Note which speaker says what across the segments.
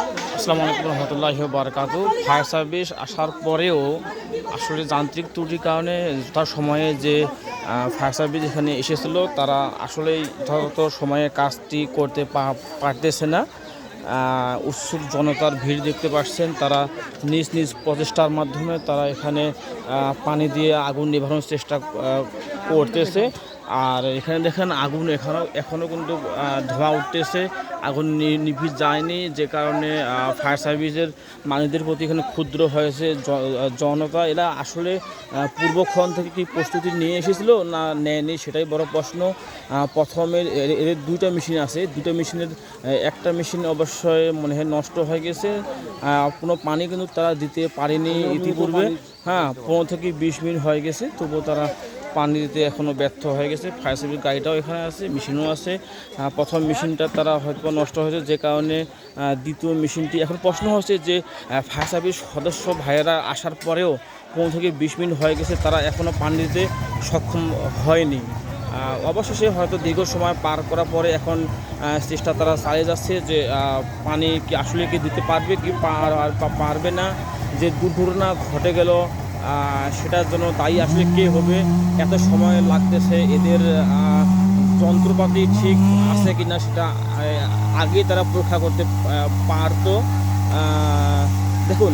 Speaker 1: আসসালামু আলাইকুম রহমতুল্লাহ বারকাতু fire service আসার পরেও আসলে যান্ত্রিক ত্রুটির কারণে তার সময়ে যে ফায়ার সার্ভিস এখানে এসেছিল, তারা আসলেই যথাযথ সময়ে কাজটি করতে পারতেছে না। উৎসুক জনতার ভিড় দেখতে পাচ্ছেন, তারা নিজ নিজ প্রচেষ্টার মাধ্যমে তারা এখানে পানি দিয়ে আগুন নিভানোর চেষ্টা করতেছে। আর এখানে দেখেন আগুন এখনও এখনও কিন্তু ধোঁয়া উঠতেছে। আগুন নিভে যায়নি যে কারণে ফায়ার সার্ভিসের মানুষদের প্রতি এখানে ক্ষুদ্র হয়েছে জনতা। এরা আসলে পূর্বক্ষণ থেকে কি প্রস্তুতি নিয়ে এসেছিল না নেয়নি সেটাই বড় প্রশ্ন। আহ, প্রথমে এর- এর দুইটা মেশিন আছে। দুটো মেশিনের একটা মেশিন অবশ্যই মনে হয় নষ্ট হয়ে গেছে। কোনো পানি কিন্তু তারা দিতে পারেনি ইতিপূর্বে। হ্যাঁ পনেরো থেকে বিশ মিনিট হয়ে গেছে তবুও তারা পানি দিতে এখনও ব্যর্থ হয়ে গেছে। ফায়ার সার্ভিস গাড়িটাও এখানে আছে, মেশিনও আছে। প্রথম মেশিনটা তারা হয়তো নষ্ট হয়েছে, যে কারণে দ্বিতীয় মেশিনটি এখন প্রশ্ন হচ্ছে যে ফায়ার সার্ভিস সদস্য ভাইয়েরা আসার পরেও পনেরো থেকে বিশ মিনিট হয়ে গেছে, তারা এখনও পানি দিতে সক্ষম হয়নি। অবশেষে হয়তো দীর্ঘ সময় পার করার পরে এখন চেষ্টা তারা চালিয়ে যাচ্ছে যে পানি কি আসলে কি দিতে পারবে কি পারবে না, যে দুর্ঘটনা ঘটে গেল সেটার জন্য দায়ী আসলে কে হবে? এত সময় লাগতেছে এদের যন্ত্রপাতি ঠিক আছে কিনা সেটা আহ, আগে তারা পরীক্ষা করতে পারতো। দেখুন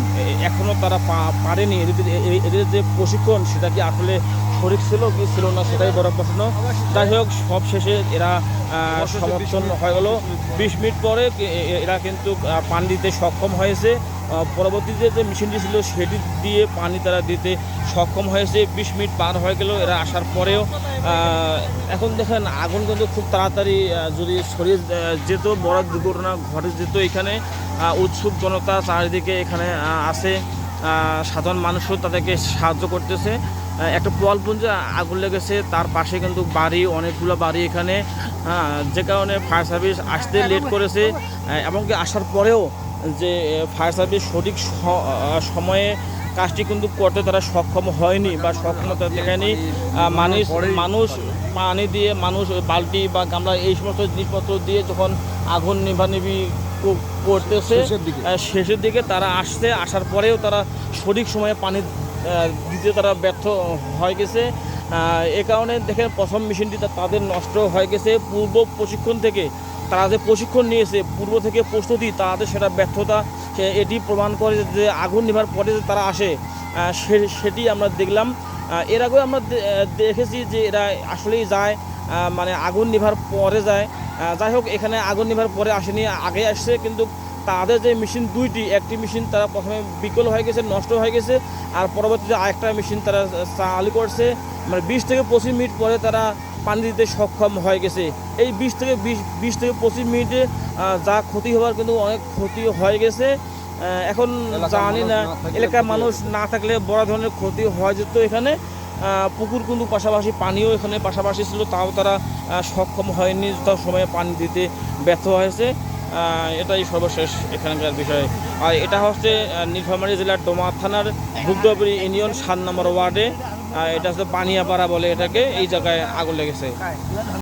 Speaker 1: এখনও তারা পারেনি। এদের এদের যে প্রশিক্ষণ সেটা কি আসলে সঠিক ছিল কি ছিল না সেটাই বড় প্রশ্ন। যাই হোক সব শেষে এরা সমর্থন হয়ে গেল। বিশ মিনিট পরে এরা কিন্তু পানি দিতে সক্ষম হয়েছে। পরবর্তীতে যে মেশিনটি ছিল, সেটি দিয়ে পানি তারা দিতে সক্ষম হয়েছে। বিশ মিনিট পার হয়ে গেল, এরা আসার পরেও। এখন দেখেন, আগুন কিন্তু খুব তাড়াতাড়ি যদি ছড়িয়ে যেত, বড় দুর্ঘটনা ঘটে যেত এখানে। উৎসুক জনতা চারিদিকে এখানে আছে। সাধারণ মানুষও তাদেরকে সাহায্য করতেছে। একটা পোয়ালপুঞ্জে আগুন লেগেছে, তার পাশে কিন্তু বাড়ি, অনেকগুলো বাড়ি এখানে। যে কারণে ফায়ার সার্ভিস আসতে লেট করেছে। এমনকি আসার পরেও যে ফায়ার সার্ভিস সঠিক সময়ে কাজটি কিন্তু করতে তারা সক্ষম হয়নি বা সক্ষমতা দেখায়নি। মানুষ মানুষ পানি দিয়ে মানুষ বালতি বা গামলা এই সমস্ত জিনিসপত্র দিয়ে যখন আগুন নিভানিবি কো- করতেছে শেষের দিকে। তারা আসছে আসার পরেও তারা সঠিক সময়ে পানি দিতে তারা ব্যর্থ হয়ে গেছে। এ কারণে দেখেন প্রথম মেশিনটি তাদের নষ্ট হয়ে গেছে। পূর্ব প্রশিক্ষণ থেকে তারা যে প্রশিক্ষণ নিয়েছে, পূর্ব থেকে প্রস্তুতি তাদের সেটা ব্যর্থতা এটি প্রমাণ করে যে আগুন নেভার পরে যে তারা আসে সেটি আমরা দেখলাম। এর আগেও আমরা দেখেছি যে এরা আসলেই যায় মানে আগুন নিভার পরে যায়। যাই হোক, এখানে আগুন নিভার পরে আসেনি, আগে আসছে, কিন্তু তাদের যে মেশিন দুইটি, একটি মেশিন তারা প্রথমে বিকল হয়ে গেছে, নষ্ট হয়ে গেছে, আর পরবর্তীতে আরেকটা মেশিন তারা চালু করছে। মানে বিশ থেকে পঁচিশ মিনিট পরে তারা পানি দিতে সক্ষম হয়ে গেছে। এই বিশ থেকে বিশ বিশ থেকে পঁচিশ মিনিটে যা ক্ষতি হওয়ার কিন্তু অনেক ক্ষতি হয়ে গেছে। এখন জানি না এলাকার মানুষ না থাকলে বড় ধরনের ক্ষতি হয়ে যেত এখানে। পুকুর কিন্তু পাশাপাশি পানিও এখানে পাশাপাশি ছিল তাও তারা সক্ষম হয়নি তার সময়ে পানি দিতে ব্যর্থ হয়েছে। এটাই সর্বশেষ এখানকার বিষয়। আর এটা হচ্ছে নীলফামারী জেলার ডোমা থানার ভুগডবরি ইউনিয়ন সাত নম্বর ওয়ার্ডে। এটা হচ্ছে পানিয়াপাড়া বলে এটাকে এই জায়গায় আগুন লেগেছে।